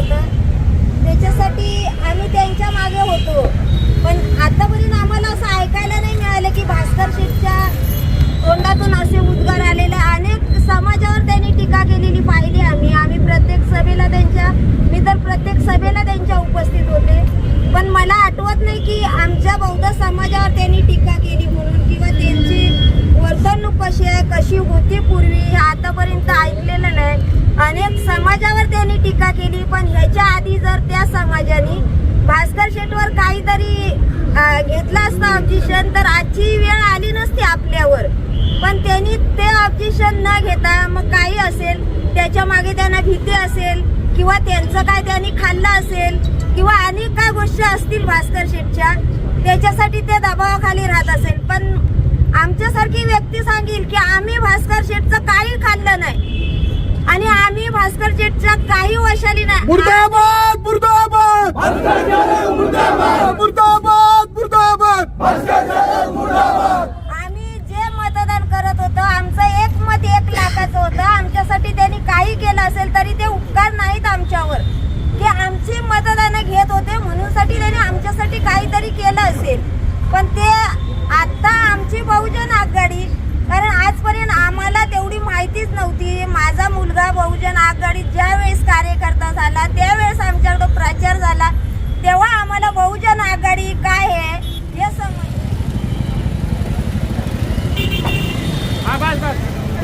होतं. त्याच्यासाठी आम्ही त्यांच्या मागे होतो. पण आतापर्यंत आम्हाला असं ऐकायला नाही मिळालं की भास्कर शेठच्या तोंडातून असे उद्गार आलेले अनेक समाजावर त्यांनी टीका केलेली पाहिली आम्ही. आम्ही प्रत्येक सभेला त्यांच्या मी तर प्रत्येक सभेला त्यांच्या उपस्थित होते. पण मला आठवत नाही की आमच्या बौद्ध समाजावर त्यांनी टीका केली समाजाने भास्कर शेटवर काहीतरी घेतलं असतं ऑब्जेक्शन तर आजची वेळ आली नसती आपल्यावर. पण त्यांनी ते ऑब्जेक्शन न घेता मग काही असेल त्याच्यामागे त्यांना भीती असेल किंवा त्यांचं काय त्यांनी खाल्लं असेल किंवा अनेक काय गोष्टी असतील भास्कर शेटच्या त्याच्यासाठी ते दबावाखाली राहत असेल. पण आमच्यासारखी व्यक्ती सांगेल की आम्ही भास्कर शेटचं काही खाल्लं नाही. आणि आम्ही भास्कर शेठच्या काही वशाली नाही. एक होतं आमच्यासाठी त्यांनी काही केलं असेल तरी ते उपकार नाहीत आमच्यावर. की आमची मतदानं घेत होते म्हणून त्यांनी आमच्यासाठी काहीतरी केलं असेल. पण ते आत्ता आमची बहुजन आघाडी कारण आजपर्यंत आम्हाला तेवढी माहितीच नव्हती. माझा मुलगा बहुजन आघाडीत ज्यावेळेस कार्यकर्ता झाला त्यावेळेस आमच्याकडं प्रचार झाला. तेव्हा